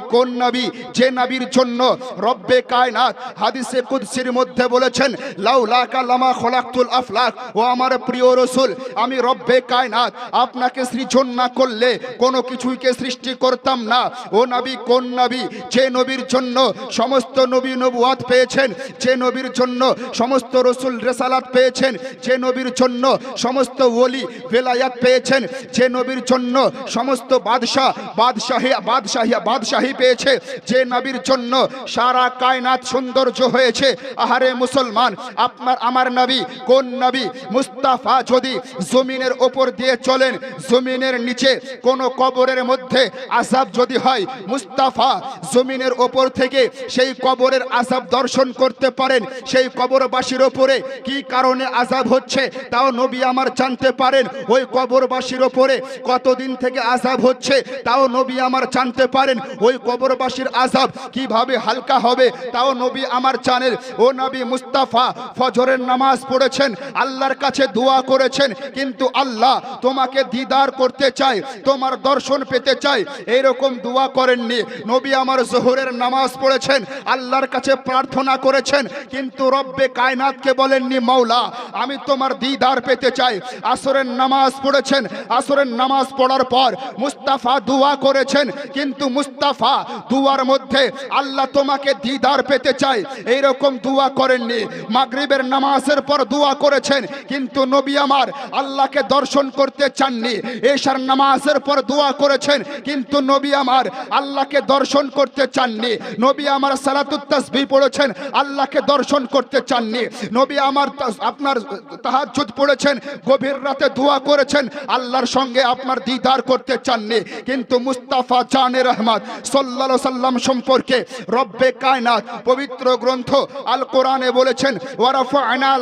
কোন নবী? যে নবীর জন্য রব্বে কায়নাত হাদিসে কুদসির মধ্যে বলেছেন, লাউলা কালামা খলাকতুল আফলাক। ও আমার প্রিয় রসুল, আমি রব্বে কায়নাত আপনাকে সৃজন না করলে কোনো কিছুইকে সৃষ্টি করতাম না। ও নবী, কোন নবী? যে নবীর জন্য সমস্ত নবী নবুয়াত পেয়েছেন, যে নবীর জন্য সমস্ত রসুল রেসালাত পেয়েছেন, যে নবীর জন্য সমস্ত ওলি বেলায়াত পেয়েছেন, যে নবীর জন্য সমস্ত বাদশাহ, বাদশাহী বাদশাহী বাদশাহী পেয়েছে। যে নবীর জন্য সারা কায়নাত সৌন্দর্য হয়েছে। আহারে মুসলমান, আপনার, আমার নবী, কোন নবী মুস্তাফা যদি জমিনের ওপর দিয়ে চলেন, জমিনের নিচে কোন কবরের মধ্যে আসাব যদি হয়, মুস্তাফা জমিনের ওপর থেকে সেই কবরের আসাব দর্শন করতে পারেন। সেই কবরবাসীর ওপরে কি কারণে আজাব হচ্ছে, তাও নবী আমার জানতে পারেন। ওই কবরবাসীর ওপরে কতদিন থেকে আজাব হচ্ছে, তাও নবী আমার জানতে পারেন। ওই কবরবাসীর আজাব কীভাবে হালকা হবে, তাও নবী আমার জানেন ও নবী মুস্তাফা, ফজরের নামাজ পড়েছেন, আল্লাহর কাছে দোয়া করেছেন, কিন্তু আল্লাহ তোমাকে দিদার করতে চাই তোমার দর্শন পেতে চাই এইরকম দোয়া করেননি। নবী আমার জোহরের নামাজ পড়েছেন, আল্লাহর কাছে প্রার্থনা করেছেন, কিন্তু রব্বে কায়নাতকে বলেননি, মাওলা, আমি তোমার দিদার পেতে চাই। আসরের নামাজ পড়েছেন, আসরের নামাজ পড়ার পর মুস্তাফা দোয়া করেছেন, কিন্তু মুস্তাফা দুয়ার মধ্যে আল্লাহ তোমাকে দিদার পেতে চাই এইরকম দোয়া করেননি। মাগরিবের নামাজের পর দোয়া করেছেন, কিন্তু নবী আমার আল্লাহকে দর্শন করতে চাননি। এশার নামাজের পর দোয়া করেছেন, কিন্তু নবী আমার আল্লাহকে দর্শন করতে চাননি। নবী আমার সালাতুত তাসবিহ পড়েছেন, আল্লাহকে দর্শন করতে চাননি। নবী আমার আপনার তাহাজ্জুদ পড়েছেন, গভীর রাতে দোয়া করেছেন, আল্লাহর সঙ্গে আপনার দিদার করতে চাননি। কিন্তু মুস্তাফা জানে রহমত সাল্লাল্লাহু সাল্লাম সম্পর্কে রব্বে কায়নাত পবিত্র গ্রন্থ আল কোরআনে বলেছেন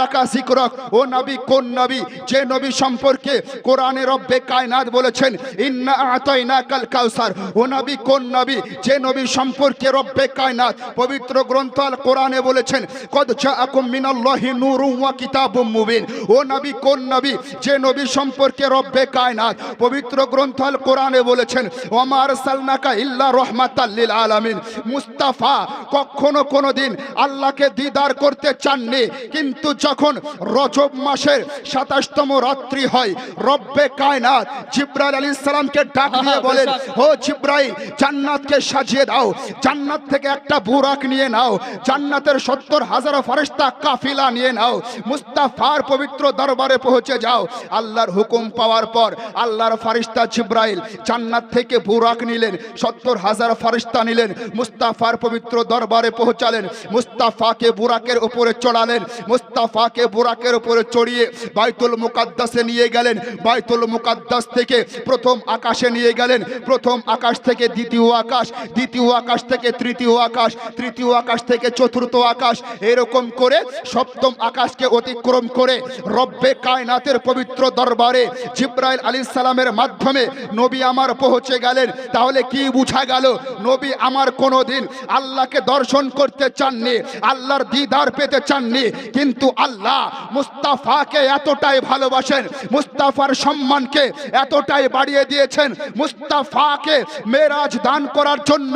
লাকা যিকরাক ও নবী, কোন নবী? যে নবী সম্পর্কে কোরআনে রব্বে কায়নাত বলেছেন, ইন্না আতাইনাকাল কাউসার ও নবী, কোন নবী? যে নবী সম্পর্কে রব্বে কায়নাত পবিত্র গ্রন্থ আল কোরআনে বলেছেন, কদ জাআকুম মিনাল্লাহি নূরুম ওয়া কিতাবুম মুবিন ও নবী, কোন নবী? যে নবী সম্পর্কে রব্বে কায়নাত পবিত্র গ্রন্থ আল কোরআনে বলেছেন ওমা আরসালনাকা ইল্লা রাহমাতাল লিল আলামিন। মুস্তাফা কখনো কোনোদিন আল্লাহকে দিদার করতে চাননি কিন্তু যখন রজব মাসের সাতাশতম রাত্রি হয় রব্বে কায়নাত জিব্রাইল আলাইহিস সালামকে ডাক দিয়ে বলেন ও জিব্রাইল জান্নাতকে সাজিয়ে দাও জান্নাত থেকে একটা বুরাক নিয়ে নাও জান্নাতের সত্তর হাজার ফেরেশতা কাফিলা নিয়ে নাও মুস্তাফার পবিত্র দরবারে পৌঁছে যাও। আল্লাহর হুকুম পাওয়ার পর আল্লাহর ফারিস্তা জিব্রাইল জান্নাত থেকে বুরাক নিলেন সত্তর হাজার ফারিস্তা নিলেন, মুস্তাফার পবিত্র দরবারে পৌঁছালেন, মুস্তাফাকে বুরাকের উপরে চড়ালেন, মুস্তাফাকে বুরাকের উপরে চড়িয়ে বাইতুল মুকাদ্দাসে নিয়ে গেলেন, বাইতুল মুকাদ্দাস থেকে প্রথম আকাশে নিয়ে গেলেন, প্রথম আকাশ থেকে দ্বিতীয় আকাশ দ্বিতীয় আকাশ থেকে তৃতীয় আকাশ তৃতীয় আকাশ থেকে চতুর্থ আকাশ, এরকম করে সপ্তম আকাশকে অতিক্রম করে রব্বে কায়নাতের পবিত্র দরবারে জিব্রাইল আলী সালামের মাধ্যমে নবী আমার পৌঁছে গেলেন। তাহলে কি বুঝা গেল? নবী আমার কোনোদিন আল্লাহকে দর্শন করতে চাননি, আল্লাহর দিদার পেতে চাননি, কিন্তু আল্লাহ মুস্তাফাকে এতটাই ভালোবাসেন, মুস্তাফার সম্মানকে এতটাই বাড়িয়ে দিয়েছেন, মুস্তাফাকে মেরাজ দান করার জন্য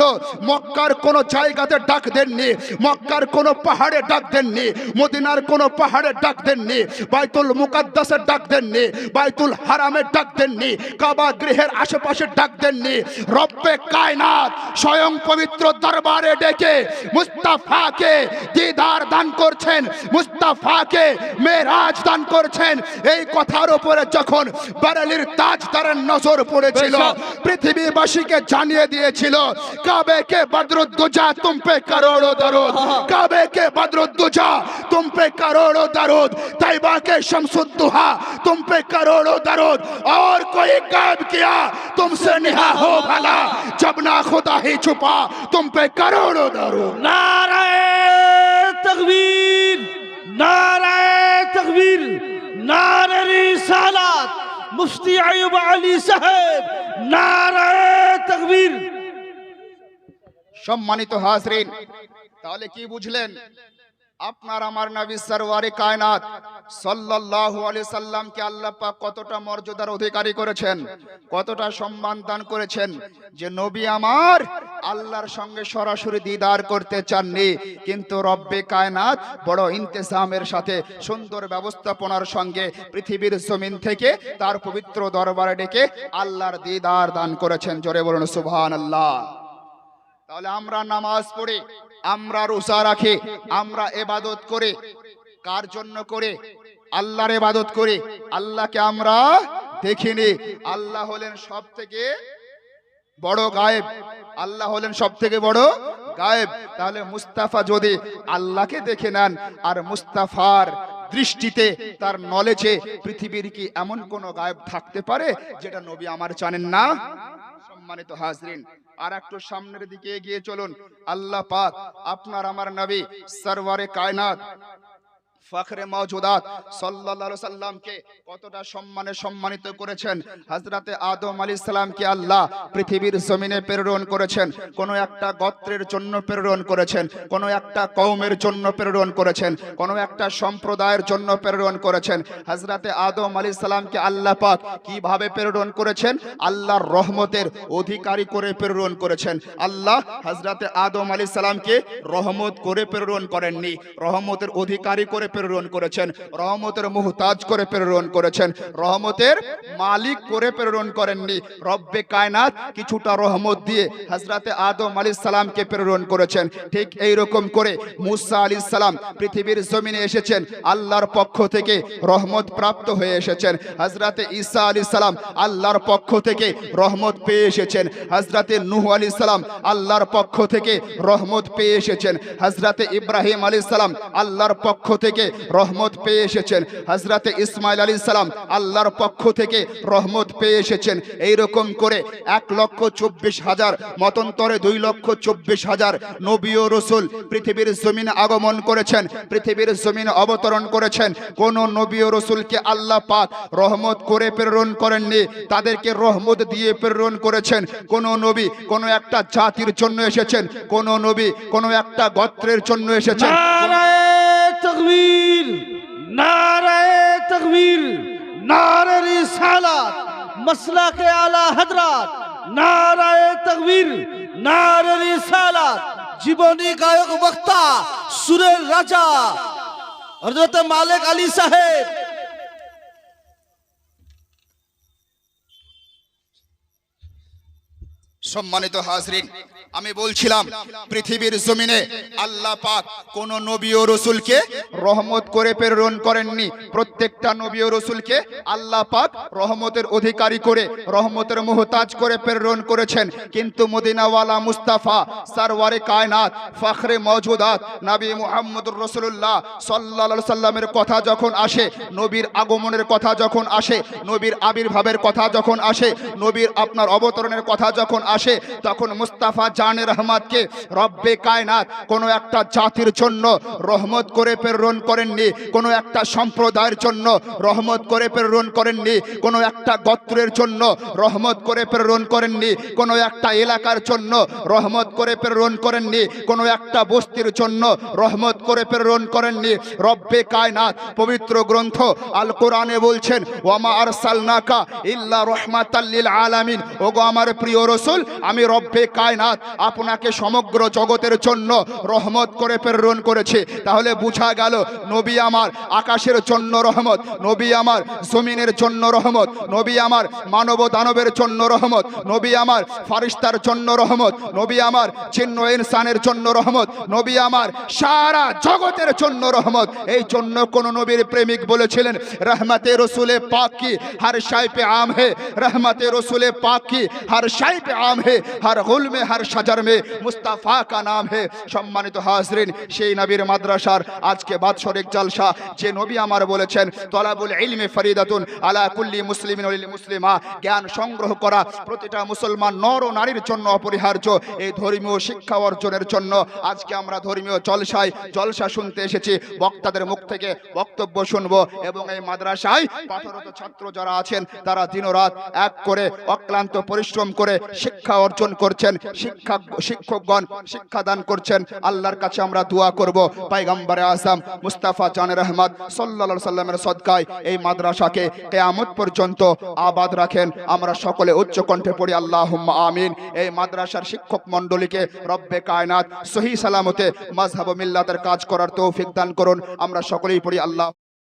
মক্কার কোনো জায়গাতে ডাক দেননি, মক্কার কোনো পাহাড়ে ডাক দেননি, মদিনার কোনো পাহাড়ে ডাক দেননি, বাইতুল মুকাদ্দাসের ডাক দেননি, বাইতুল হারামের ডাক দেননি, কাবা গৃহের আশেপাশে ডাক দেননি, রব্বে কায়নাত স্বয়ং পবিত্র দরবারে ডেকে মুস্তাফাকে দিদার দান করছেন মুস্তাফাকে মেরাজ দান করছেন এই কথার উপরে যখন বারেলির তাজদারের নজর পড়েছিল পৃথিবীবাসীকে জানিয়ে দিয়েছিল কাবে কে বদরুদ্দুজা তুম পে করোড়ো দরুদ কাবে কে বদরুদ্দুজা तुम पे करोड़ों दरूद तैबा के शमसुद्दुहा तुम पे करोड़ों दरूद और कोई गायब किया तुमसे निहा हो भला जब ना खुदा ही छुपा तुम पे करोड़ों दरूद নারায় তকবীর নারায় তকবীর নারে রিসালাত মুফতি আইয়ুব আলী সাহেব নারায় তকবীর সম্মানিত হাজরিন তাহলে কি বুঝলেন আপনার আমার নবী সরওয়ারে কায়নাত সাল্লাল্লাহু আলাইহি সাল্লামকে আল্লাহ পাক কতটা মর্যাদার অধিকারী করেছেন, কতটা সম্মান দান করেছেন যে নবী আমার আল্লাহর সঙ্গে সরাসরি দিদার করতে চাননি। কিন্তু রব্বে কায়নাত বড় ইন্তেজামের সাথে সুন্দর ব্যবস্থাপনার সঙ্গে পৃথিবীর জমিন থেকে তার পবিত্র দরবারে ডেকে আল্লাহর দিদার দান করেছেন। জোরে বলুন সুবহান আল্লাহ তাহলে আমরা নামাজ পড়ে, আমরা রোজা রাখে, আমরা এবাদত করে, কার জন্য করে? আল্লাহর এবাদত করে। আল্লাহকে আমরা দেখিনি আল্লাহ হলেন সব থেকে বড় গায়েব। আল্লাহ হলেন সব থেকে বড় গায়েব। তাহলে মুস্তাফা যদি আল্লাহকে দেখে নেন, আর মুস্তাফার দৃষ্টিতে তার নলেজে পৃথিবীর কি এমন কোন গায়ব থাকতে পারে, যেটা নবী আমার জানেন না? সম্মানিত হাজরিন আর একটু সামনের দিকে এগিয়ে চলুন। আল্লাহ পাক আপনার আমার নবী, সরওয়ারে কায়নাত ফখরে মওজুদাত সাল্লাল্লাহু সাল্লামকে কতটা সম্মানে সম্মানিত করেছেন? হযরতে আদম আলাইহিস সালামকে আল্লাহ পৃথিবীর জমিনে প্রেরণ করেছেন, কোন একটা গোত্রের জন্য প্রেরণ করেছেন, কোন একটা কওমের জন্য প্রেরণ করেছেন, কোন একটা সম্প্রদায়ের জন্য প্রেরণ করেছেন। হযরতে আদম আলাইহিস সালামকে আল্লাহ পাক কীভাবে প্রেরণ করেছেন? আল্লাহর রহমতের অধিকারী করে প্রেরণ করেছেন। আল্লাহ হযরতে আদম আলাইহিস সালামকে রহমত করে প্রেরণ করেননি, রহমতের অধিকারী করে প্রেরণ করেছেন, রহমতের মুহতাজ করে প্রেরণ করেছেন, রহমতের মালিক করে প্রেরণ করেননি। রব্বে কায়নাত কিছুটা রহমত দিয়ে হযরতে আদম আলাইহিস সালামকে প্রেরণ করেছেন। ঠিক এই রকম করে মুসা আলাইহিস সালাম পৃথিবীর জমিনে এসেছেন, আল্লাহর পক্ষ থেকে রহমত প্রাপ্ত হয়ে এসেছেন। হযরতে ঈসা আলাইহিস সালাম আল্লাহর পক্ষ থেকে রহমত পেয়ে এসেছেন। হযরতে নূহ আলাইহিস সালাম আল্লাহর পক্ষ থেকে রহমত পেয়ে এসেছেন। হযরতে ইব্রাহিম আলাইহিস সালাম আল্লাহর পক্ষ থেকে রহমত পেয়ে এসেছেন। হযরতে ইসমাইল আলাইহিস সালাম আল্লাহর পক্ষ থেকে রহমত পেয়ে এসেছেন। এই রকম করে এক লক্ষ চব্বিশ হাজার, মতন্তরে দুই লক্ষ চব্বিশ হাজার নবী ও রসুল পৃথিবীর জমিনে আগমন করেছেন, পৃথিবীর জমিনে অবতরণ করেছেন। কোন নবী ও রসুলকে আল্লাহ পাক রহমত করে প্রেরণ করেননি, তাদেরকে রহমত দিয়ে প্রেরণ করেছেন। কোন নবী কোন একটা জাতির জন্য এসেছেন, কোন নবী কোন একটা গোত্রের জন্য এসেছেন। নারায়ে তকবীর নারায়ে তকবীর নারে রিসালাত মাসলাকে আলা হযরত নারায়ে তকবীর নারে রিসালাত জীবনী গায়ক বক্তা সুরের রাজা হযরত মালিক আলী সাহেব সম্মানিত হাজরিন, আমি বলছিলাম, পৃথিবীর জমিনে আল্লাহ পাক কোন নবী ও রসুলকে রহমত করে প্রেরণ করেননি। প্রত্যেকটা নবী ও রসুলকে আল্লাহ পাক রহমতের অধিকারী করে, রহমতের মুহতাজ করে প্রেরণ করেছেন। কিন্তু মদিনাওয়ালা মুস্তাফা, সারওয়ারে কায়নাত, ফখরে মজুদাত নবী মুহাম্মদুর রসুল্লাহ সাল্লাল্লাহু সাল্লামের কথা যখন আসে, নবীর আগমনের কথা যখন আসে, নবীর আবির্ভাবের কথা যখন আসে, নবীর আপনার অবতরণের কথা যখন আসে তখন মুস্তাফা জানে রহমতকে রব্বে কায়নাত কোনো একটা জাতির জন্য রহমত করে প্রেরণ করেননি, কোনো একটা সম্প্রদায়ের জন্য রহমত করে প্রেরণ করেননি, কোনো একটা গোত্রের জন্য রহমত করে প্রেরণ করেননি, কোনো একটা এলাকার জন্য রহমত করে প্রেরণ করেননি, কোনো একটা বস্তির জন্য রহমত করে প্রেরণ করেননি। রব্বে কায়নাত পবিত্র গ্রন্থ আল কোরআনে বলছেন ওয়ামা আরসালনাকা ইল্লা রহমাতাল্লিল আলামিন। ওগো আমার প্রিয় রসুল আমি রব্বে কায়নাত আপনাকে সমগ্র জগতের জন্য রহমত করে প্রেরণ করেছে। তাহলে বুঝা গেল নবী আমার আকাশের জন্য রহমত, নবী আমার জমিনের জন্য রহমত, নবী আমার মানব দানবের জন্য রহমত, নবী আমার ফারিস্তার জন্য রহমত, নবী আমার চিহ্ন ইনসানের জন্য রহমত, নবী আমার সারা জগতের জন্য রহমত। এই জন্য কোন নবীর প্রেমিক বলেছিলেন, রহমতে রসুলে পাকি হার সাইপে আম হে, রহমতে রসুলে পাকি হার সাইপে আম নাম হে, হর হুল মে হার সাজার মে মুস্তাফা কা নাম হে। সম্মানিত হাজরিন, সেই নবীর মাদ্রাসার আজকে বাদশরিক জলসা, যে নবী আমার বলেছেন, তলাবুল ইলমে ফরিদাতুন আলা কুল্লি মুসলিম মুসলিমা, জ্ঞান সংগ্রহ করা প্রতিটা মুসলমান নর ও নারীর জন্য অপরিহার্য, এই ধর্মীয় শিক্ষা অর্জনের জন্য আজকে আমরা ধর্মীয় জলসায় জলসা শুনতে এসেছি। বক্তাদের মুখ থেকে বক্তব্য শুনব এবং এই মাদ্রাসায় পাঠরত ছাত্র যারা আছেন, তারা দিনরাত এক করে অক্লান্ত পরিশ্রম করে শিক্ষা অর্জন করছেন, শিক্ষা শিক্ষা শিক্ষকগণ শিক্ষাদান করছেন, আল্লাহর কাছে আমরা দোয়া করব। পাইগাম্বারে আসাম মুস্তাফা জানের রহমত সাল্লা সাল্লামের সদকায় এই মাদ্রাসাকে কেয়ামত পর্যন্ত আবাদ রাখেন। আমরা সকলে উচ্চ কণ্ঠে পড়ি আল্লাহ আমিন। এই মাদ্রাসার শিক্ষক মণ্ডলীকে রব্বে কায়নাত সহি সালামতে মাঝহাব মিল্লাতের কাজ করার তৌফিক দান করুন। আমরা সকলেই পড়ি, আল্লাহ